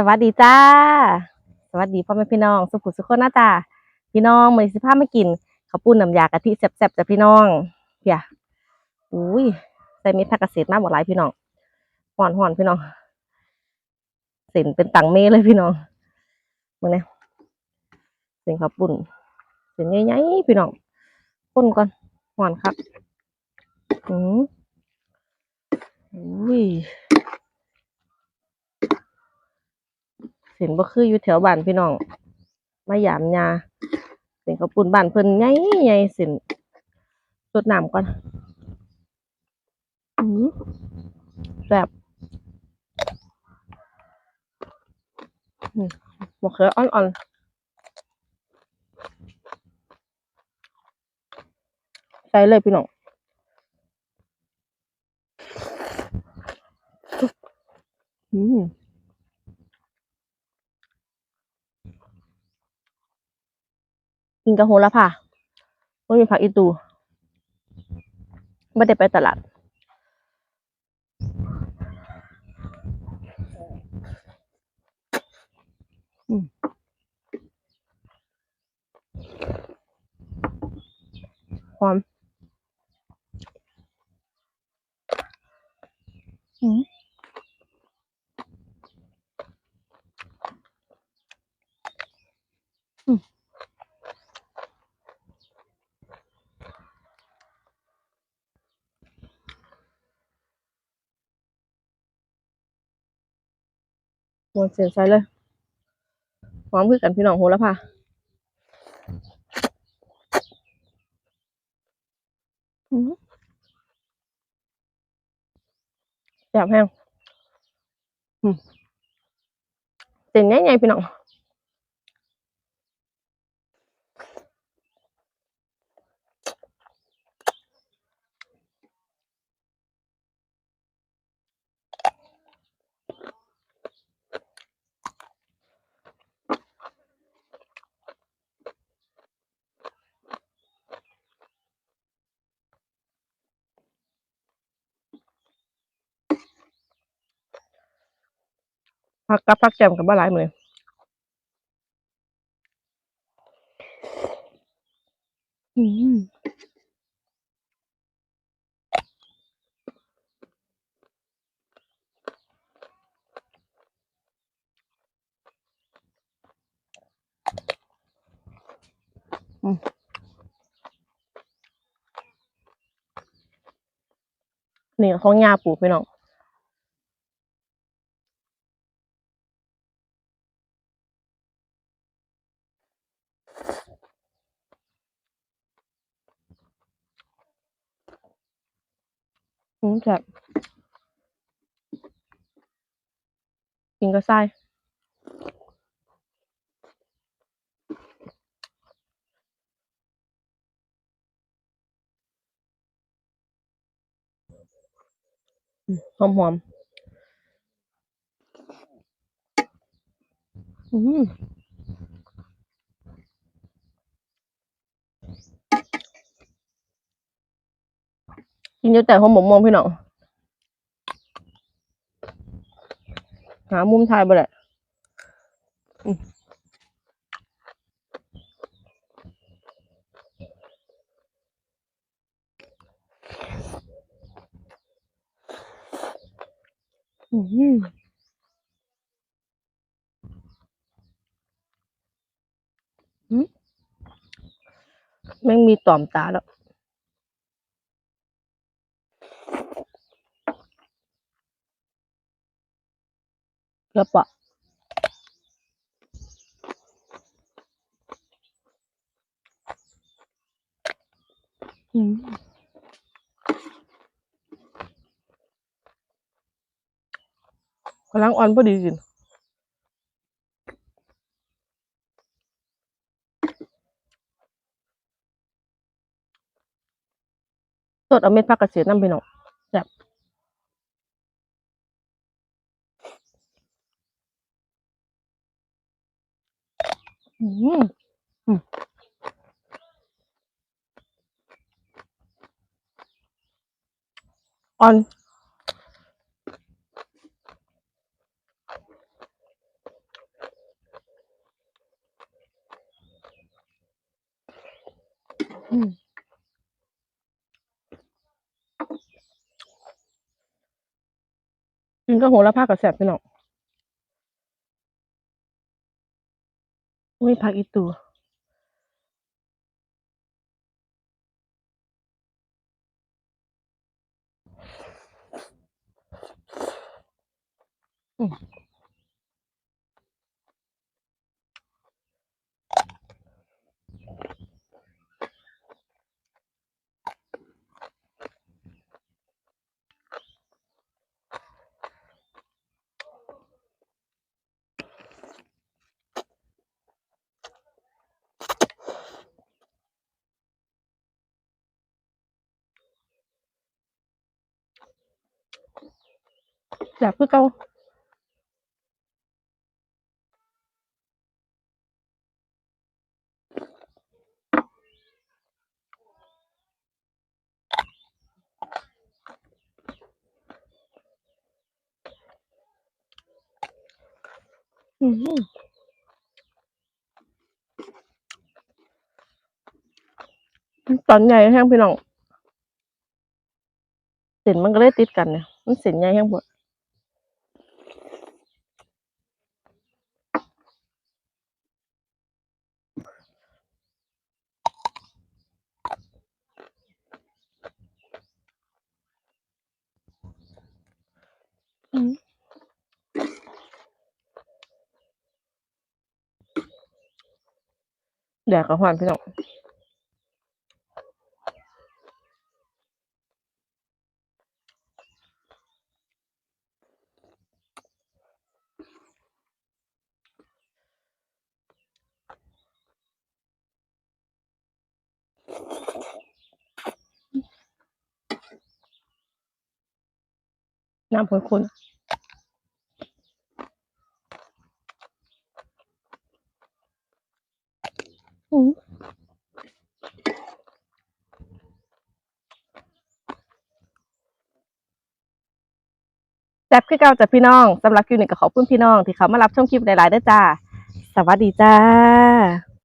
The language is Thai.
สวัสดีจ้า สวัสดีพ่อแม่พี่น้อง สุขุสุขคนนะจ้าพี่น้องมือนี้สิพามากินข้าวปุ้นน้ำยากะทิแซ่บๆจ้ะพี่น้องเพียอุ้ยใส่เม็ดผักกาดเศษมาบ่หลายพี่น้องห่อนห่อนพี่น้องเส้นเป็นตังเมเลยพี่น้องมึงเนี่ยเส้นข้าวปุ้นเส้นใหญ่ๆพี่น้องคนก่อนห่อนครับอืมอุ้ย เห็นบ่คืออยู่แถวบ้านพี่น้องมายามยาสียงข้าวปุ้นบ้านเพิ่นใหญ่ใหญ่สินรดน้ำก่อนอือแบบอืมมะเขืออ่อนๆใส่เลยพี่น้องอืม กินกับโหระพาไม่มีผักอีตูไม่ได้ไปตลาดหอม หมดเสียนใส่เลยหอมคือกันพี่น้องโหระพาอืมแซ่บแห้งอืมเส้นใหญ่ๆพี่น้อง ผักกับผักแจ่มกับบ้าหลายมืออืมอืมนี่ของยาปลูกพี่น้อง อืมแซ่บกินก็ไส้หอมหอมๆอืม กินอยู่แต่หอมหมกมองพี่น้องหามุมถ่ายบ่ได้อืมอืมอืมแม่งมีต่อมตาแล้ว กระปะอืมกำลังอ่อนพอดีกินสดเอาเม็ดผักกระเสียน้ำพี่น้อง อืมอืมออนอืมก็โหระพากับแสบไปหนอก อุ้ยผักอีตูอืม แสบคือเก่าอืมตอนใหญ่แห้งพี่น้อง ส้นมันก็เลยติดกันเนี่ยมันเส้นใหญ่แห้งหมดอืมแดดกับหวานพี่น้อง น้ำข้นๆอืมแซ่บคือเก่าจ้ะพี่น้องสำหรับคลิปนี้ก็ขอบคุณพี่น้อง ที่เขามารับชมคลิปหลายๆเด้อจ้า สวัสดีจ้า